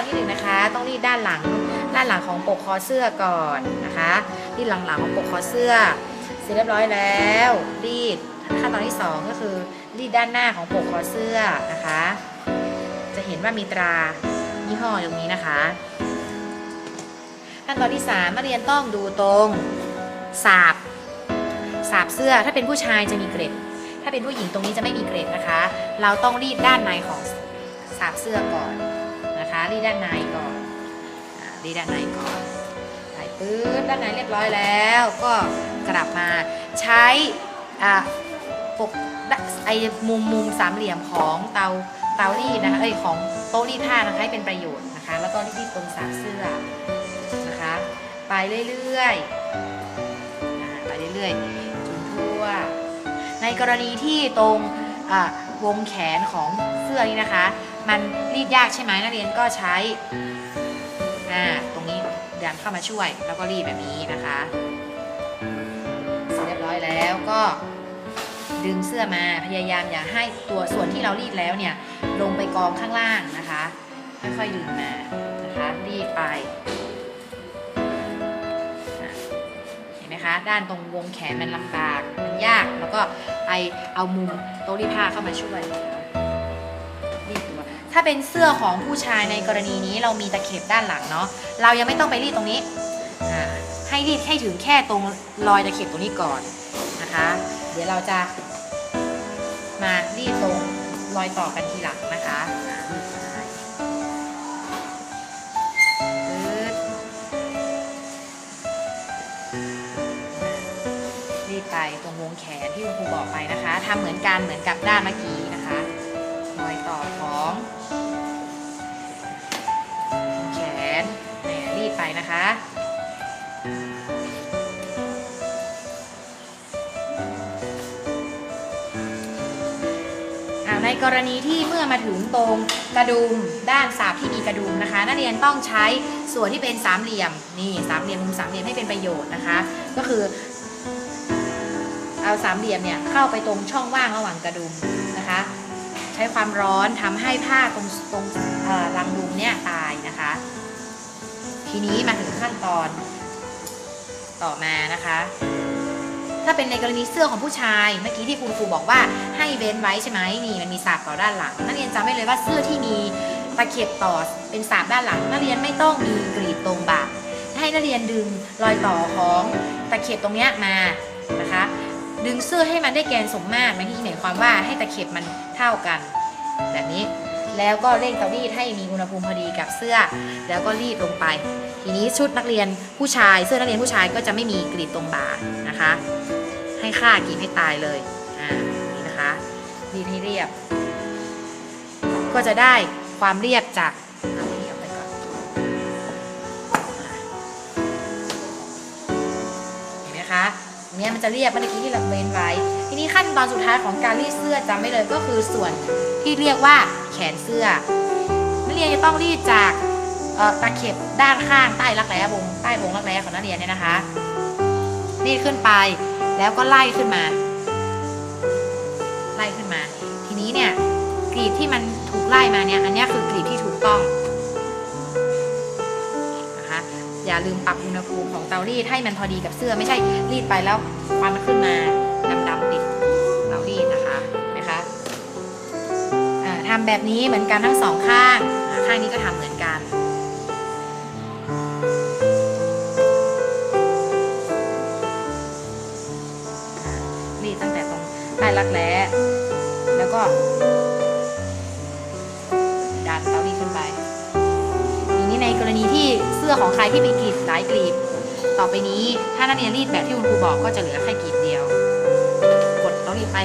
ตอนที่หนึ่งนะคะ ต้องรีดด้านหลังด้านหลังของปกคอเสื้อก่อนนะคะรีดหลังๆของปกคอเสื้อ เสร็จเรียบร้อยแล้ว รีดขั้นตอนที่สองก็คือรีดด้านหน้าของปกคอเสื้อนะคะ จะเห็นว่ามีตรายี่ห้อตรงนี้นะคะ ขั้นตอนที่สามนักเรียนต้องดูตรงสาบสาบเสื้อถ้าเป็นผู้ชายจะมีเกร็ด ถ้าเป็นผู้หญิงตรงนี้จะไม่มีเกร็ดนะคะ เราต้องรีดด้านในของสาบเสื้อก่อน รีดด้านในก่อนรีดด้านในก่อนใส่ปื๊ดด้านในเรียบร้อยแล้ว ก็กลับมาใช้ปกไอ้มุมมุมสามเหลี่ยมของเตาเตารีดนะคะเอ้ยของโต๊ะรีดผ้านะคะให้เป็นประโยชน์นะคะ แล้วก็รีดตรงสาบเสื้อนะคะ ไปเรื่อยๆไปเรื่อยๆจนทั่ว ในกรณีที่ตรงอ่า วงแขนของเสื้อนี้นะคะ มันรีดยากใช่ไหมนักเรียนก็ใช้อ่าตรงนี้ดันเข้ามาช่วย แล้วก็รีดแบบนี้นะคะเสร็จเรียบร้อยแล้วก็ดึงเสื้อมาพยายามอย่าให้ตัวส่วนที่เรารีดแล้วเนี่ยลงไปกองข้างล่างนะคะค่อยๆดึงมานะคะรีดไปเห็นไหมคะด้านตรงวงแขนมันลำบากมันยากแล้วก็ ไอเอามุมโต๊ะรีดผ้าเข้ามาช่วยรีดตัวถ้าเป็นเสื้อของผู้ชายในกรณีนี้เรามีตะเข็บด้านหลังเนาะเรายังไม่ต้องไปรีดตรงนี้ให้รีดให้ถึงแค่ตรงรอยตะเข็บตรงนี้ก่อนนะคะ เดี๋ยวเราจะมารีดตรงรอยต่อกันทีหลังนะ รงวงแขนที่คุณครูบอกไปนะคะทำเหมือนกันเหมือนกับด้านเมื่อกี้นะคะรอยต่อของวงแขนเนี่ยรีดไปนะคะในกรณีที่เมื่อมาถึงตรงกระดุมด้านสาบที่มีกระดุมนะคะ นักเรียนต้องใช้ส่วนที่เป็นสามเหลี่ยมนี่สามเหลี่ยมมุมสามเหลี่ยมให้เป็นประโยชน์นะคะ ก็คือ เอาสามเหลี่ยมเนี่ยเข้าไปตรงช่องว่างระหว่างกระดุมนะคะ ใช้ความร้อนทำให้ผ้าตรงตรงรังดุมเนี่ยตายนะคะ ทีนี้มาถึงขั้นตอนต่อมานะคะ ถ้าเป็นในกรณีเสื้อของผู้ชายเมื่อกี้ที่คุณครูบอกว่าให้เว้นไว้ใช่ไหมนี่มันมีสาบต่อด้านหลังนักเรียนจำไว้เลยว่าเสื้อที่มีตะเข็บต่อเป็นสาบด้านหลังนักเรียนไม่ต้องมีกรีดตรงบ่าให้นักเรียนดึงรอยต่อของตะเข็บตรงเนี้ยมานะคะ ดึงเสื้อให้มันได้แกนสมมาตรมันที่หมายความว่าให้ตะเข็บมันเท่ากัน แบบนี้แล้วก็เร่งเตารีดให้มีอุณหภูมิพอดีกับเสื้อ แล้วก็รีดลงไป ทีนี้ชุดนักเรียนผู้ชาย เสื้อนักเรียนผู้ชายก็จะไม่มีกรีดตรงบ่านะคะ ให้ฆ่ากรีดให้ตายเลยอ่านี่นะคะรีดให้เรียบ ก็จะได้ความเรียบจากที่เอาไปก่อนเห็นไหมคะ เนี้ยมันจะเรียบเมื่อกี้ที่เราเว้นไว้ ทีนี้ขั้นตอนสุดท้ายของการรีดเสื้อจำไว้เลยก็คือส่วนที่เรียกว่าแขนเสื้อนักเรียนจะต้องรีดจากตะเข็บด้านข้างใต้รักแร้วงใต้วงรักแร้ของนักเรียนเนี่ยนะคะรีดขึ้นไปแล้วก็ไล่ขึ้นมา ไล่ขึ้นมา ทีนี้เนี่ยกรีดที่มันถูกไล่มาเนี่ยอันนี้คือกรีดที่ถูกต้อง อย่าลืมปรับอุณหภูมิของเตารีดให้มันพอดีกับเสื้อไม่ใช่รีดไปแล้วควันมันขึ้นมาดำๆติดเตารีดนะคะนไหมคะทำแบบนี้เหมือนกันทั้งสองข้าง ข้างนี้ก็ทำเหมือนกันรีดตั้งแต่ตรงใต้รักแร้แล้วก็ รณีที่เสื้อของใครที่มีกลีบหลายกลีบ ต่อไปนี้ถ้านักเรียนรีดแบบที่คุณครูบอกก็จะเหลือแค่กลีบเดียว กดต้องรีดไป